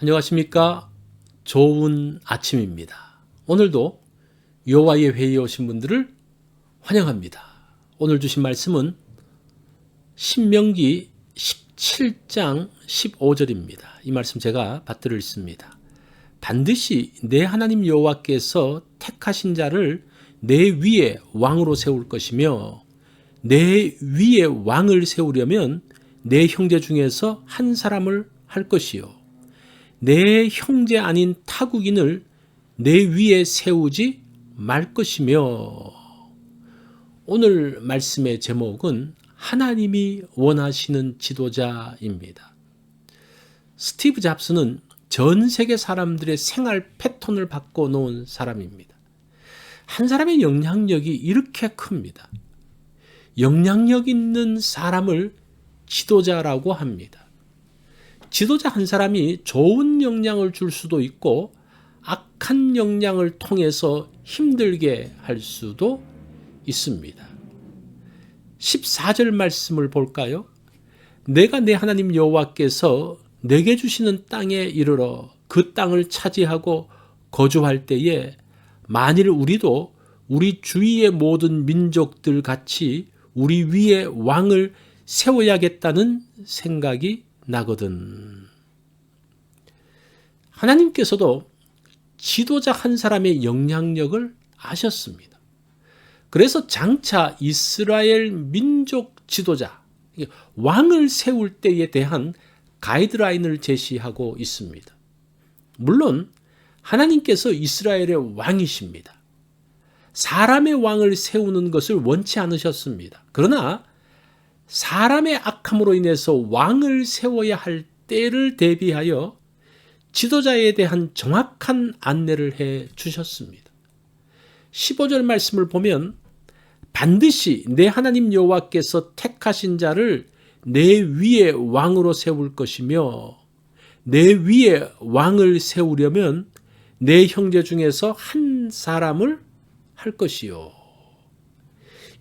안녕하십니까? 좋은 아침입니다. 오늘도 여호와의 회의에 오신 분들을 환영합니다. 오늘 주신 말씀은 신명기 17장 15절입니다. 이 말씀 제가 받들어 있습니다. 반드시 내 하나님 여호와께서 택하신 자를 내 위에 왕으로 세울 것이며 내 위에 왕을 세우려면 내 형제 중에서 한 사람을 할 것이요 내 형제 아닌 타국인을 내 위에 세우지 말 것이며 오늘 말씀의 제목은 하나님이 원하시는 지도자입니다. 스티브 잡스는 전 세계 사람들의 생활 패턴을 바꿔 놓은 사람입니다. 한 사람의 영향력이 이렇게 큽니다. 영향력 있는 사람을 지도자라고 합니다. 지도자 한 사람이 좋은 영향을 줄 수도 있고 악한 영향을 통해서 힘들게 할 수도 있습니다. 14절 말씀을 볼까요? 내가 내 하나님 여호와께서 내게 주시는 땅에 이르러 그 땅을 차지하고 거주할 때에 만일 우리도 우리 주위의 모든 민족들 같이 우리 위에 왕을 세워야겠다는 생각이 나거든. 하나님께서도 지도자 한 사람의 영향력을 아셨습니다. 그래서 장차 이스라엘 민족 지도자, 왕을 세울 때에 대한 가이드라인을 제시하고 있습니다. 물론 하나님께서 이스라엘의 왕이십니다. 사람의 왕을 세우는 것을 원치 않으셨습니다. 그러나 사람의 악함으로 인해서 왕을 세워야 할 때를 대비하여 지도자에 대한 정확한 안내를 해 주셨습니다. 15절 말씀을 보면 반드시 내 하나님 여호와께서 택하신 자를 내 위에 왕으로 세울 것이며 내 위에 왕을 세우려면 내 형제 중에서 한 사람을 할 것이요.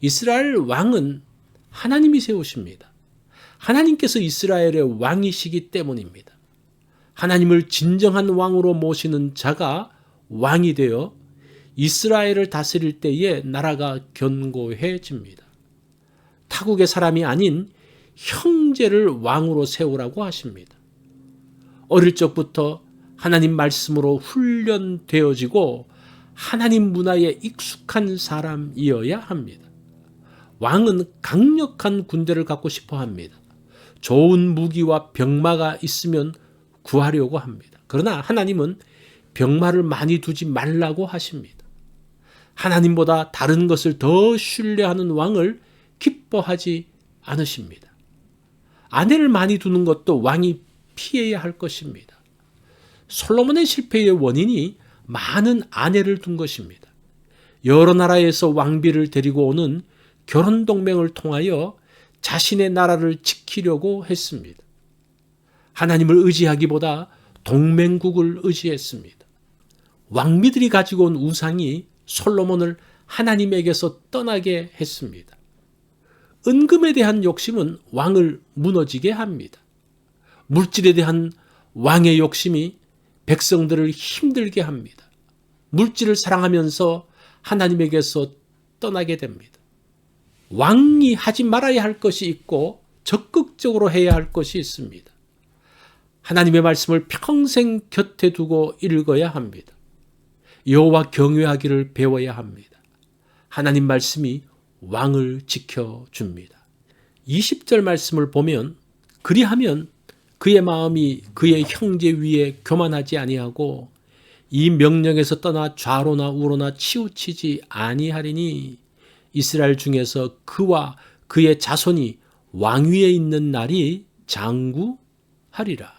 이스라엘 왕은 하나님이 세우십니다. 하나님께서 이스라엘의 왕이시기 때문입니다. 하나님을 진정한 왕으로 모시는 자가 왕이 되어 이스라엘을 다스릴 때에 나라가 견고해집니다. 타국의 사람이 아닌 형제를 왕으로 세우라고 하십니다. 어릴 적부터 하나님 말씀으로 훈련되어지고 하나님 문화에 익숙한 사람이어야 합니다. 왕은 강력한 군대를 갖고 싶어 합니다. 좋은 무기와 병마가 있으면 구하려고 합니다. 그러나 하나님은 병마를 많이 두지 말라고 하십니다. 하나님보다 다른 것을 더 신뢰하는 왕을 기뻐하지 않으십니다. 아내를 많이 두는 것도 왕이 피해야 할 것입니다. 솔로몬의 실패의 원인이 많은 아내를 둔 것입니다. 여러 나라에서 왕비를 데리고 오는 결혼 동맹을 통하여 자신의 나라를 지키려고 했습니다. 하나님을 의지하기보다 동맹국을 의지했습니다. 왕비들이 가지고 온 우상이 솔로몬을 하나님에게서 떠나게 했습니다. 은금에 대한 욕심은 왕을 무너지게 합니다. 물질에 대한 왕의 욕심이 백성들을 힘들게 합니다. 물질을 사랑하면서 하나님에게서 떠나게 됩니다. 왕이 하지 말아야 할 것이 있고 적극적으로 해야 할 것이 있습니다. 하나님의 말씀을 평생 곁에 두고 읽어야 합니다. 여호와 경외하기를 배워야 합니다. 하나님 말씀이 왕을 지켜 줍니다. 20절 말씀을 보면 그리하면 그의 마음이 그의 형제 위에 교만하지 아니하고 이 명령에서 떠나 좌로나 우로나 치우치지 아니하리니 이스라엘 중에서 그와 그의 자손이 왕위에 있는 날이 장구하리라.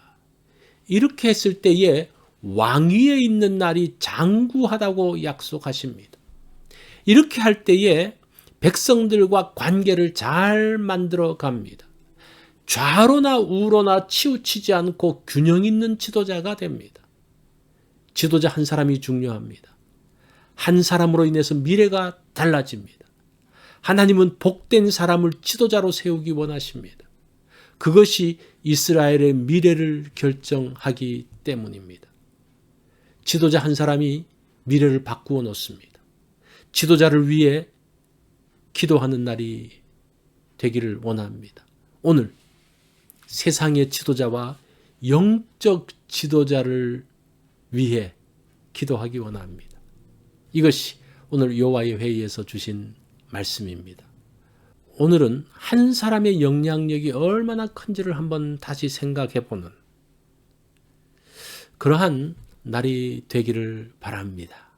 이렇게 했을 때에 왕위에 있는 날이 장구하다고 약속하십니다. 이렇게 할 때에 백성들과 관계를 잘 만들어 갑니다. 좌로나 우로나 치우치지 않고 균형 있는 지도자가 됩니다. 지도자 한 사람이 중요합니다. 한 사람으로 인해서 미래가 달라집니다. 하나님은 복된 사람을 지도자로 세우기 원하십니다. 그것이 이스라엘의 미래를 결정하기 때문입니다. 지도자 한 사람이 미래를 바꾸어 놓습니다. 지도자를 위해 기도하는 날이 되기를 원합니다. 오늘 세상의 지도자와 영적 지도자를 위해 기도하기 원합니다. 이것이 오늘 여호와의 회의에서 주신 말씀입니다. 오늘은 한 사람의 영향력이 얼마나 큰지를 한번 다시 생각해 보는 그러한 날이 되기를 바랍니다.